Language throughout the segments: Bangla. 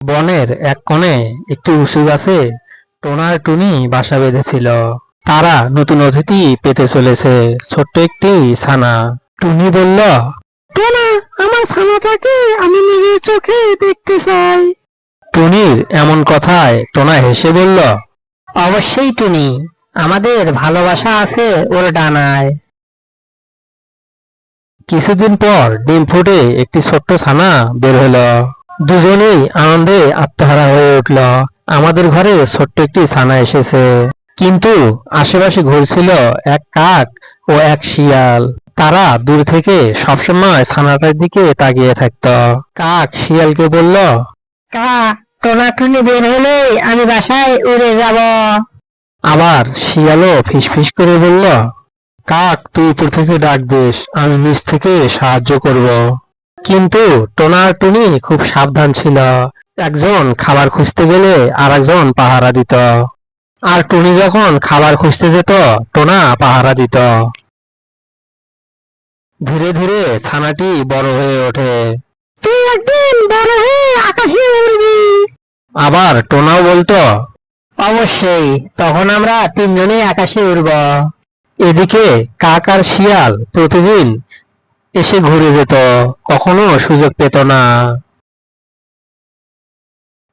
বনের এক কোণে একটি উঁচু গাছে টোনার টুনি বাসা বেঁধেছিল। তারা নতুন অতিথি পেতে চলেছে। ছোট্ট একটি ছানা। টুনি বলল টোনা আমার ছানাটাকে আমি নিজের চোখে দেখতে চাই। টুনির এমন কথায় টোনা হেসে বলল অবশ্যই টুনি আমাদের ভালোবাসা আছে ওর ডানায়। কিছুদিন পর ডিম ফুটে একটি ছোট্ট ছানা বের হলো। দুজনেই আনন্দে আত্মহারা হয়ে উঠল। আমাদের ঘরে ছোট্ট একটি ছানা এসেছে। কিন্তু আশেপাশে ঘুরছিল এক কাক ও এক শিয়াল। তারা দূর থেকে সবসময় ছানাটার দিকে তাকিয়ে থাকতো। কাক শিয়ালকে বলল কা টোনা টুনি বের হলে আমি বাসায় উড়ে যাব। আবার শিয়ালও ফিসফিস করে বলল কাক তুই উপর থেকে ডাক দিস আমি নিচ থেকে সাহায্য করব। কিন্তু টোনা টুনি খুব সাবধান ছিল। একজন খাবার খুঁজতে গেলে আর একজন পাহারা দিত। আর টুনি যখন খাবার খুঁজতে যেত টোনা পাহারা দিত। ধীরে ধীরে ছানাটি বড় হয়ে ওঠে। তুই একদিন বড় হয়ে আকাশে উড়বি। আবার টোনাও বলতো অবশ্যই তখন আমরা তিনজনে আকাশে উড়ব। এদিকে কাক আর শিয়াল প্রতিদিন এসে ঘুরে যেত, কখনো সুযোগ পেত না।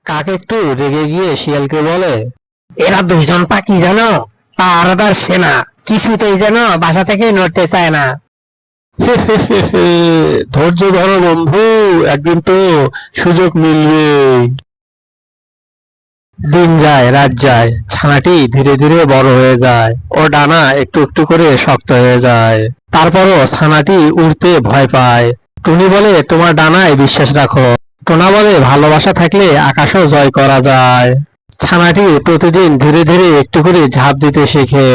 কাক একটু রেগে গিয়ে শিয়ালকে বলে, এরা দুইজন পাখি জানো, পাহারাদার সেনা, কিছুতেই যেন বাসা থেকে নড়তে চায় না। ধৈর্য ধরো বন্ধু, একদিন তো সুযোগ মিলবে দিন যায়, রাত যায়, ছানাটি ধীরে ধীরে বড় হয়ে যায় ও ডানা একটু একটু করে শক্ত হয়ে যায়। তারপরও ছানাটি উড়তে ভয় পায়। টুনি বলে, তোমার ডানায় বিশ্বাস রাখো। টোনা বলে, ভালোবাসা থাকলে আকাশও জয় করা যায়। ছানাটি প্রতিদিন ধীরে ধীরে একটু করে ঝাঁপ দিতে শেখে।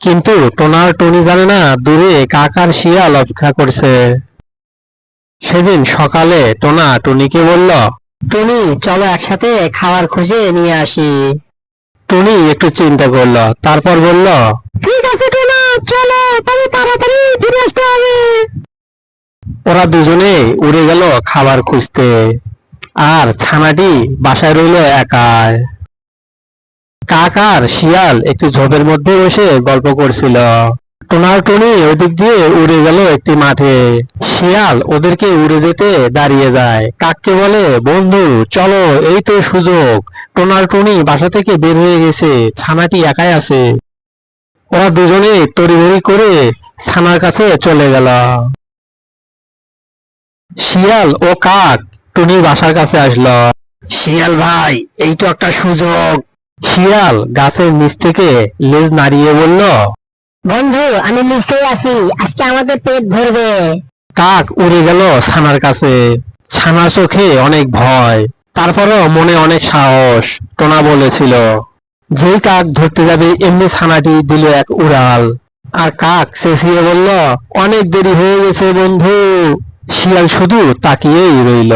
কিন্তু টোনার টনি জানে না, দূরে কাকার শিয়াল অপেক্ষা করছে। সেদিন সকালে টোনা টুনিকে বলল টুনি চলো একসাথে খাবার খুঁজে নিয়ে আসি। টুনি একটু চিন্তা করল তারপর বলল ঠিক আছে টোনা চলো তবে তাড়াতাড়ি ফিরে আসতে হবে। ওরা দুজনে উড়ে গেল খাবার খুঁজতে। আর ছানাটি বাসায় রইল একাই। কাক আর শিয়াল একটি ঝোপের মধ্যে বসে গল্প করছিল। টোনার টনি ওদিক দিয়ে উড়ে গেল একটি মাঠে। শিয়াল ওদেরকে উড়ে যেতে দাঁড়িয়ে যায়। কাককে বলে, বন্ধু, চলো, এই তো সুযোগ। টোনার টনি বাসা থেকে বের হয়ে গেছে। ছানাটি একাই আছে। ওরা দুজনে তড়িঘড়ি করে ছানার কাছে চলে গেল। শিয়াল ও কাক টুনির বাসার কাছে আসলো। শিয়াল ভাই, এই তো একটা সুযোগ। শিয়াল গাছের নিচ থেকে লেজ নাড়িয়ে বলল বন্ধু, আমি নিশ্চয়ই আছি। আজকে আমাদের পেট ধরবে কাক উড়ে গেল ছানার কাছে। ছানা চোখে অনেক ভয়, তারপরও মনে অনেক সাহস, টোনা বলেছিল। যেই কাক ধরতে যাবে, এমনি ছানাটি দিল এক উড়াল। আর কাক চেঁচিয়ে বলল, অনেক দেরি হয়ে গেছে বন্ধু। শিয়াল শুধু তাকিয়েই রইল।